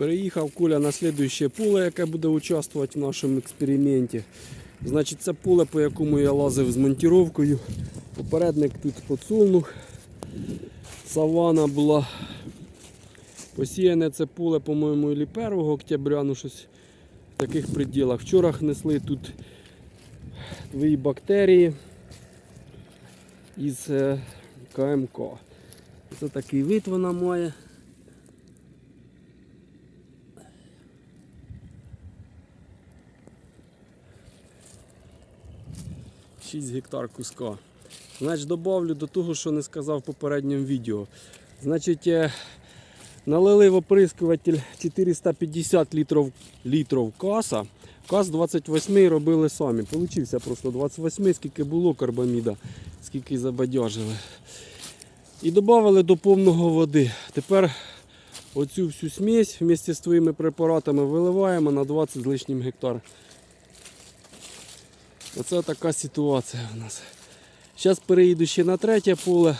Переїхав куля на слідуюче поле, яке буде участвувати в нашому експерименті. Значить, це поле, по якому я лазив з монтіровкою. Попередник тут подсолнух. Савана була. Посіяне це поле, по-моєму, і 1 октября, ну щось в таких приділах. Вчора несли тут твої бактерії із е, КМК. Це такий вид вона має. Шість гектар куска. Значить, добавлю до того, що не сказав в попередньому відео. Значить, е, налили в оприскуватель 450 літрів, літрів каса. Каз 28 робили самі. Получився просто 28, скільки було карбаміда, скільки забадяжили. І додали до повного води. Тепер оцю всю смесь вместе з твоїми препаратами виливаємо на 20 з лишнім гектар. Оце така ситуація у нас. Зараз переїду ще на третє поле,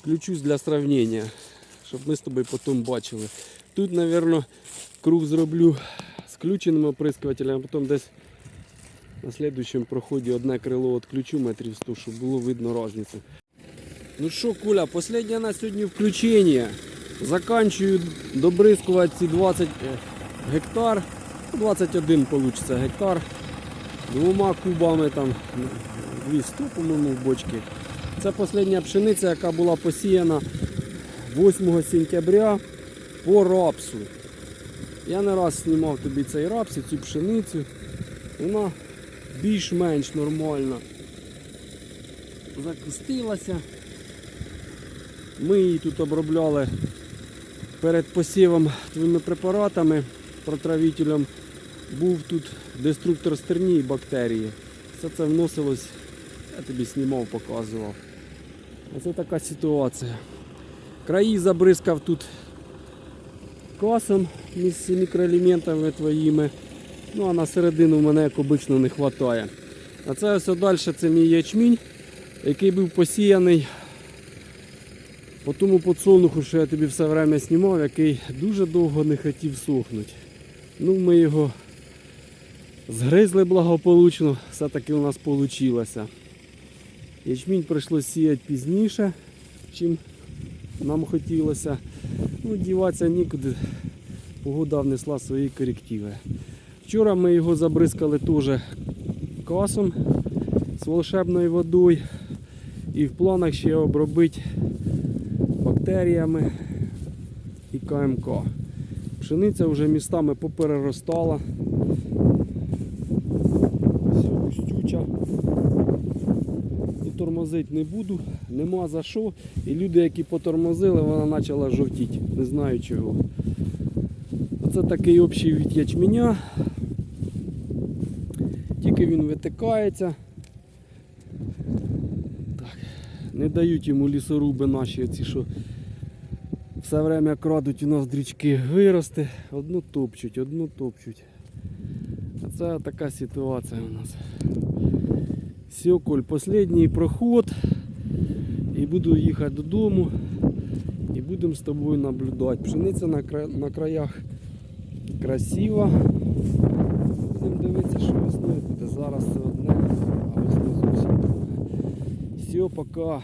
включусь для сравнення, щоб ми з тобою потім бачили. Тут, мабуть, круг зроблю з включеним оприскувателем, а потім десь на слідуючому проході одне крило відключу метрів 100, щоб було видно різницю. Ну що, Куля, останнє на сьогодні включення. Заканчую добризкувати ці 20 гектар. 21 вийде гектар. Двома кубами там 200, по-моєму, в бочки. Це остання пшениця, яка була посіяна 8 сентября по рапсу. Я не раз знімав тобі цей рапс і цю пшеницю. Вона більш-менш нормальна. Закустилася. Ми її тут обробляли перед посівом твоїми препаратами, протравителем. Був тут деструктор стерні і бактерії. Все це вносилось, я тобі знімав, показував. Оце така ситуація. Краї забризкав тут касом з мікроелементами твоїми. Ну а на середину мене, як обично, не вистачає. А це ось далі це мій ячмінь, який був посіяний по тому подсолнуху, що я тобі все время знімав, який дуже довго не хотів сохнути. Ну, ми його згризли благополучно, все-таки у нас вийшло. Ячмінь прийшлося сіяти пізніше, чим нам хотілося. Ну, діватися нікуди. Погода внесла свої корективи. Вчора ми його забризкали теж касом з волшебною водою. І в планах ще обробити бактеріями і КМК. Пшениця вже містами попереростала. Все густюча. І тормозити не буду, нема за що. І люди, які потормозили, вона почала жовтіти. Не знаю чого. Оце такий общий від ячменя. Тільки він витикається. Так. Не дають йому лісоруби наші, оці, що все время крадуть у нас дрічки вирости. Одну топчуть, одну топчуть. А це така ситуація у нас. Все, Коль, останній проход. І буду їхати додому. І будемо з тобою наблюдати. Пшениця на, кра- на краях красива. Будемо дивитися, що весною буде. Зараз це одне, а весною зовсім друге. Все, пока.